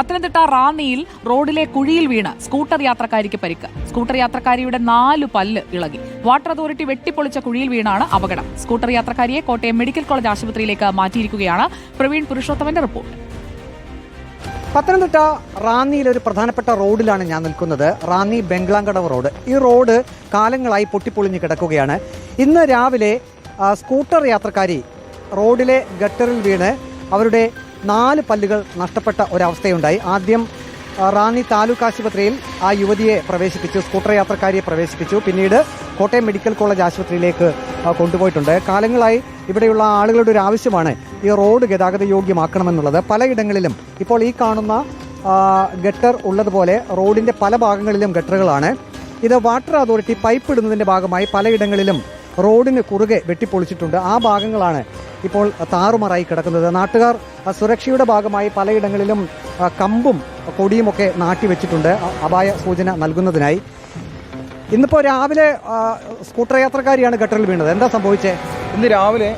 പത്തനംതിട്ട റാന്നിയിൽ റോഡിലെ കുഴിയിൽ വീണ് സ്കൂട്ടർ യാത്രക്കാരിക്ക് പരിക്ക്. സ്കൂട്ടർ യാത്രക്കാരിയുടെ നാലു പല്ല് ഇളകി. വാട്ടർ അതോറിറ്റി വെട്ടിപ്പൊളിച്ച കുഴിയിൽ വീണാണ് അപകടം. സ്കൂട്ടർ യാത്രക്കാരിയെ കോട്ടയം മെഡിക്കൽ കോളേജ് ആശുപത്രിയിലേക്ക് മാറ്റിയിരിക്കുകയാണ് പ്രവീൺ പുരുഷോത്തമന്റെ റിപ്പോർട്ട്. പത്തനംതിട്ട റാന്നിയിൽ ഒരു പ്രധാനപ്പെട്ട റോഡിലാണ് ഞാൻ നിൽക്കുന്നത്. റാന്നി ബംഗ്ലാങ്കടവ് റോഡ്. ഈ റോഡ് കാലങ്ങളായി പൊട്ടിപ്പൊളിഞ്ഞ് കിടക്കുകയാണ്. ഇന്ന് രാവിലെ സ്കൂട്ടർ യാത്രക്കാരി റോഡിലെ ഗട്ടറിൽ വീണ് അവരുടെ നാല് പല്ലുകൾ നഷ്ടപ്പെട്ട ഒരവസ്ഥയുണ്ടായി. ആദ്യം റാന്നി താലൂക്ക് ആശുപത്രിയിൽ ആ യുവതിയെ പ്രവേശിപ്പിച്ചു സ്കൂട്ടർ യാത്രക്കാരിയെ പ്രവേശിപ്പിച്ചു. പിന്നീട് കോട്ടയം മെഡിക്കൽ കോളേജ് ആശുപത്രിയിലേക്ക് കൊണ്ടുപോയിട്ടുണ്ട്. കാലങ്ങളായി ഇവിടെയുള്ള ആളുകളുടെ ഒരു ആവശ്യമാണ് ഈ റോഡ് ഗതാഗത യോഗ്യമാക്കണമെന്നുള്ളത്. പലയിടങ്ങളിലും ഇപ്പോൾ ഈ കാണുന്ന ഗട്ടർ ഉള്ളതുപോലെ റോഡിന്റെ പല ഭാഗങ്ങളിലും ഗട്ടറുകളാണ്. ഇത് വാട്ടർ അതോറിറ്റി പൈപ്പ് ഇടുന്നതിന്റെ ഭാഗമായി പലയിടങ്ങളിലും റോഡിന് കുറുകെ വെട്ടിപ്പൊളിച്ചിട്ടുണ്ട്. ആ ഭാഗങ്ങളാണ് ഇപ്പോൾ താറുമാറായി കിടക്കുന്നത്. നാട്ടുകാർ സുരക്ഷയുടെ ഭാഗമായി പലയിടങ്ങളിലും കമ്പും കൊടിയുമൊക്കെ നാട്ടിവെച്ചിട്ടുണ്ട് അപായ സൂചന നൽകുന്നതിനായി. ഇന്നിപ്പോൾ രാവിലെ സ്കൂട്ടർ യാത്രക്കാരിയാണ് ഗട്ടറിൽ വീണത്. എന്താ സംഭവിച്ചേ? ഇന്ന് രാവിലെ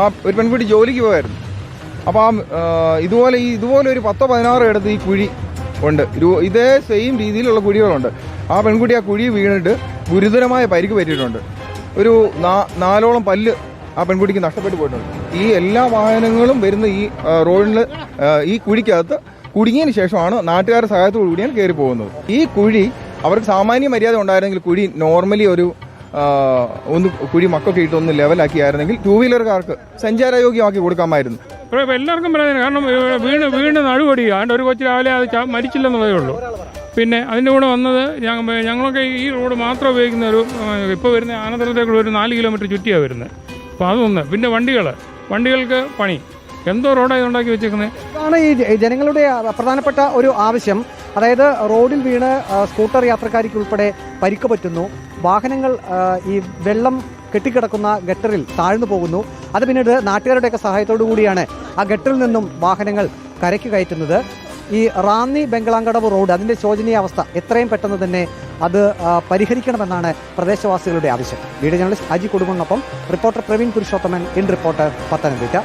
ആ ഒരു പെൺകുട്ടി ജോലിക്ക് പോയായിരുന്നു അപ്പോൾ ആ ഇതുപോലെ ഈ ഇതുപോലെ ഒരു പത്തോ പതിനാറോ ഇടത്ത് ഈ കുഴി ഉണ്ട്. ഇതേ സെയിം രീതിയിലുള്ള കുഴികളുണ്ട്. ആ പെൺകുട്ടി ആ കുഴി വീണിട്ട് ഗുരുതരമായ പരിക്ക് പറ്റിയിട്ടുണ്ട്. ഒരു നാലോളം പല്ല് ആ പെൺകുട്ടിക്ക് നഷ്ടപ്പെട്ടു പോയിട്ടുണ്ട്. ഈ എല്ലാ വാഹനങ്ങളും വരുന്ന ഈ റോഡിൽ ഈ കുഴിക്കകത്ത് കുടുങ്ങിയതിന് ശേഷമാണ് നാട്ടുകാരുടെ സഹായത്തോടു കൂടിയാണ് കയറി പോകുന്നത്. ഈ കുഴി അവർക്ക് സാമാന്യ മര്യാദ ഉണ്ടായിരുന്നെങ്കിൽ കുഴി നോർമലി ഒരു ഒന്ന് കുഴി മക്കൊക്കെ ഇട്ട് ഒന്ന് ലെവലാക്കിയായിരുന്നെങ്കിൽ ടൂ വീലർക്കാർക്ക് സഞ്ചാരയോഗ്യമാക്കി കൊടുക്കാമായിരുന്നു. എല്ലാവർക്കും പറയാൻ കാരണം വീണ് വീണ് നടുപടി. ആണ്ട് ഒരു കൊച്ചു രാവിലെ അത് മരിച്ചില്ലെന്നുള്ളതേ ഉള്ളൂ. പിന്നെ അതിന്റെ കൂടെ വന്നത് ഞങ്ങളൊക്കെ ഈ റോഡ് മാത്രം ഉപയോഗിക്കുന്ന ഒരു ഇപ്പോൾ വരുന്ന ആനന്ദത്തേക്കുള്ള ഒരു നാല് കിലോമീറ്റർ ചുറ്റിയാണ് വരുന്നത്. അപ്പോൾ അതൊന്ന്. പിന്നെ വണ്ടികൾ. വണ്ടികൾക്ക് പണി. എന്തോ റോഡായി ഉണ്ടാക്കി വെച്ചേക്കുന്നത് ഇതാണ് ഈ ജനങ്ങളുടെ പ്രധാനപ്പെട്ട ഒരു ആവശ്യം. അതായത് റോഡിൽ വീണ് സ്കൂട്ടർ യാത്രക്കാരിക്ക് ഉൾപ്പെടെ പരിക്ക് പറ്റുന്നു. വാഹനങ്ങൾ ഈ വെള്ളം കെട്ടിക്കിടക്കുന്ന ഗട്ടറിൽ താഴ്ന്നു പോകുന്നു. അത് പിന്നീട് നാട്ടുകാരുടെയൊക്കെ സഹായത്തോടു കൂടിയാണ് ആ ഗട്ടറിൽ നിന്നും വാഹനങ്ങൾ കരയ്ക്ക് കയറ്റുന്നത്. ഈ റാന്നി ബംഗളാങ്കടവ് റോഡ് അതിന്റെ ശോചനീയാവസ്ഥ എത്രയും പെട്ടെന്ന് തന്നെ അത് പരിഹരിക്കണമെന്നാണ് പ്രദേശവാസികളുടെ ആവശ്യം. Video journalist Aji കുടുംബനൊപ്പം reporter Praveen Purushothaman in reporter Pathanamthitta.